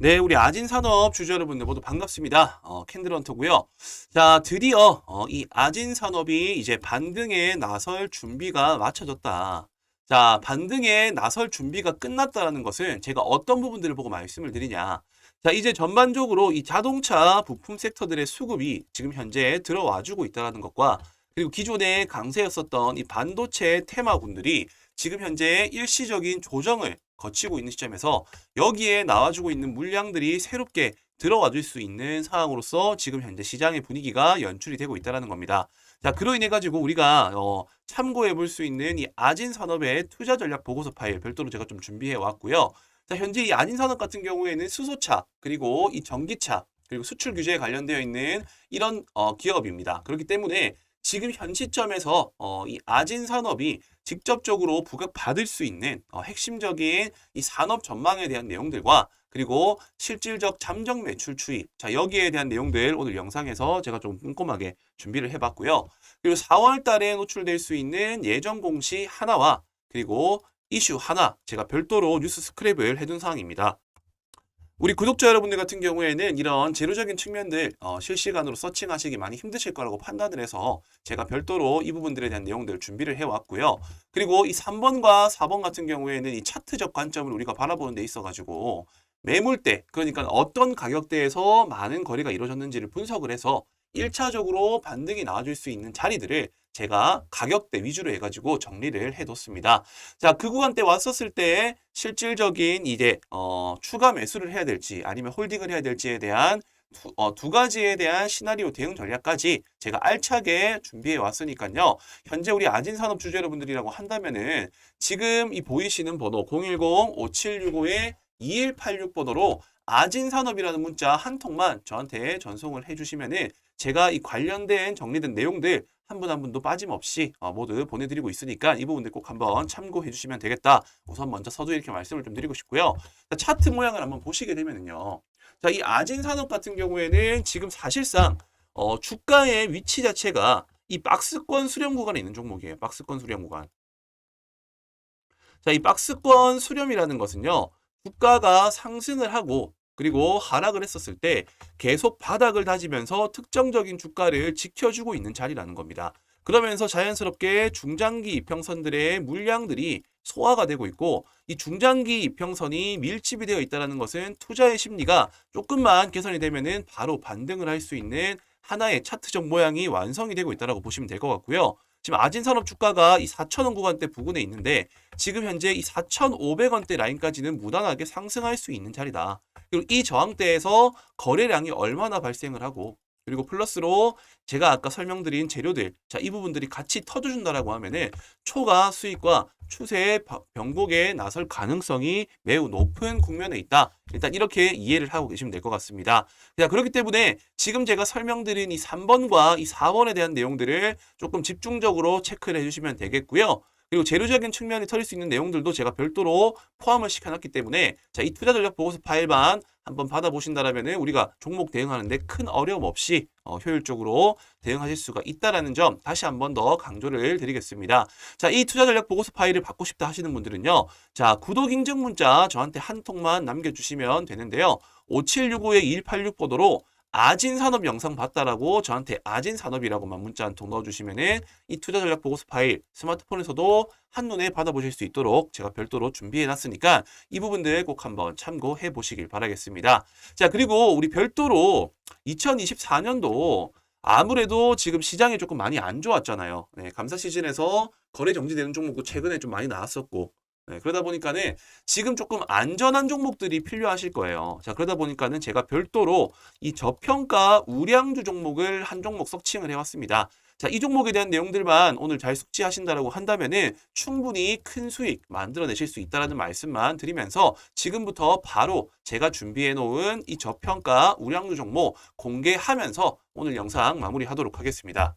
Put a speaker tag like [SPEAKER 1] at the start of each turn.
[SPEAKER 1] 네, 우리 아진산업 주주 여러분들 모두 반갑습니다. 어, 캔들헌터고요. 자, 드디어 어, 이 아진산업이 이제 반등에 나설 준비가 마쳐졌다. 자, 반등에 나설 준비가 끝났다라는 것은 제가 어떤 부분들을 보고 말씀을 드리냐. 자, 이제 전반적으로 이 자동차 부품 섹터들의 수급이 지금 현재 들어와주고 있다는 것과 그리고 기존에 강세였었던 이 반도체 테마군들이 지금 현재 일시적인 조정을 거치고 있는 시점에서 여기에 나와주고 있는 물량들이 새롭게 들어와 줄 수 있는 상황으로서 지금 현재 시장의 분위기가 연출이 되고 있다는 겁니다. 자, 그로 인해 가지고 우리가 어, 참고해 볼 수 있는 이 아진 산업의 투자 전략 보고서 파일 별도로 제가 좀 준비해 왔고요. 자, 현재 이 아진 산업 같은 경우에는 수소차 그리고 이 전기차 그리고 수출 규제에 관련되어 있는 이런 어, 기업입니다. 그렇기 때문에 지금 현 시점에서 어, 이 아진 산업이 직접적으로 부각받을 수 있는 어, 핵심적인 이 산업 전망에 대한 내용들과 그리고 실질적 잠정 매출 추이 자 여기에 대한 내용들 오늘 영상에서 제가 좀 꼼꼼하게 준비를 해봤고요. 그리고 4월 달에 노출될 수 있는 예정 공시 하나와 그리고 이슈 하나 제가 별도로 뉴스 스크랩을 해둔 사항입니다. 우리 구독자 여러분들 같은 경우에는 이런 재료적인 측면들 어, 실시간으로 서칭하시기 많이 힘드실 거라고 판단을 해서 제가 별도로 이 부분들에 대한 내용들을 준비를 해왔고요. 그리고 이 3번과 4번 같은 경우에는 이 차트적 관점을 우리가 바라보는 데 있어가지고 매물대 그러니까 어떤 가격대에서 많은 거래가 이루어졌는지를 분석을 해서 1차적으로 반등이 나와줄 수 있는 자리들을 제가 가격대 위주로 해가지고 정리를 해뒀습니다. 자, 그 구간대 왔었을 때 실질적인 이제 어, 추가 매수를 해야 될지 아니면 홀딩을 해야 될지에 대한 두, 어, 두 가지에 대한 시나리오 대응 전략까지 제가 알차게 준비해 왔으니까요. 현재 우리 아진산업 주주 여러분들이라고 한다면은 지금 이 보이시는 번호 010-5765-2186번호로 아진산업이라는 문자 한 통만 저한테 전송을 해주시면 은 제가 이 관련된 정리된 내용들 한 분 한 분도 빠짐없이 어, 모두 보내드리고 있으니까 이 부분들 꼭 한번 참고해 주시면 되겠다. 우선 먼저 서두에 이렇게 말씀을 좀 드리고 싶고요. 자, 차트 모양을 한번 보시게 되면은요. 자, 이 아진산업 같은 경우에는 지금 사실상 어, 주가의 위치 자체가 이 박스권 수렴 구간에 있는 종목이에요. 박스권 수렴 구간. 자, 이 박스권 수렴이라는 것은요. 주가가 상승을 하고 그리고 하락을 했었을 때 계속 바닥을 다지면서 특정적인 주가를 지켜주고 있는 자리라는 겁니다. 그러면서 자연스럽게 중장기 이평선들의 물량들이 소화가 되고 있고 이 중장기 이평선이 밀집이 되어 있다는 것은 투자의 심리가 조금만 개선이 되면은 바로 반등을 할 수 있는 하나의 차트적 모양이 완성이 되고 있다고 보시면 될 것 같고요. 지금 아진산업 주가가 이 4,000원 구간대 부근에 있는데 지금 현재 이 4,500원대 라인까지는 무난하게 상승할 수 있는 자리다. 그리고 이 저항대에서 거래량이 얼마나 발생을 하고 그리고 플러스로 제가 아까 설명드린 재료들 자 이 부분들이 같이 터져준다라고 하면은 초과 수익과 추세의 변곡에 나설 가능성이 매우 높은 국면에 있다. 일단 이렇게 이해를 하고 계시면 될 것 같습니다. 자, 그렇기 때문에 지금 제가 설명드린 이 3번과 이 4번에 대한 내용들을 조금 집중적으로 체크를 해주시면 되겠고요. 그리고 재료적인 측면이 털릴 수 있는 내용들도 제가 별도로 포함을 시켜놨기 때문에 자, 이 투자 전략 보고서 파일만 한번 받아보신다라면 우리가 종목 대응하는데 큰 어려움 없이 어, 효율적으로 대응하실 수가 있다라는 점 다시 한 번 더 강조를 드리겠습니다. 자, 이 투자 전략 보고서 파일을 받고 싶다 하시는 분들은요. 자, 구독 인증 문자 저한테 한 통만 남겨주시면 되는데요. 5765-2186 번호로 아진산업 영상 봤다라고 저한테 아진산업이라고만 문자 한 통 넣어주시면은 이 투자 전략 보고서 파일 스마트폰에서도 한눈에 받아보실 수 있도록 제가 별도로 준비해놨으니까 이 부분들 꼭 한번 참고해 보시길 바라겠습니다. 자 그리고 우리 별도로 2024년도 아무래도 지금 시장이 조금 많이 안 좋았잖아요. 네, 감사 시즌에서 거래 정지되는 종목도 최근에 좀 많이 나왔었고 네, 그러다 보니까는 지금 조금 안전한 종목들이 필요하실 거예요. 자, 그러다 보니까는 제가 별도로 이 저평가 우량주 종목을 한 종목 석칭을 해왔습니다. 자, 이 종목에 대한 내용들만 오늘 잘 숙지하신다라고 한다면은 충분히 큰 수익 만들어내실 수 있다라는 말씀만 드리면서 지금부터 바로 제가 준비해 놓은 이 저평가 우량주 종목 공개하면서 오늘 영상 마무리하도록 하겠습니다.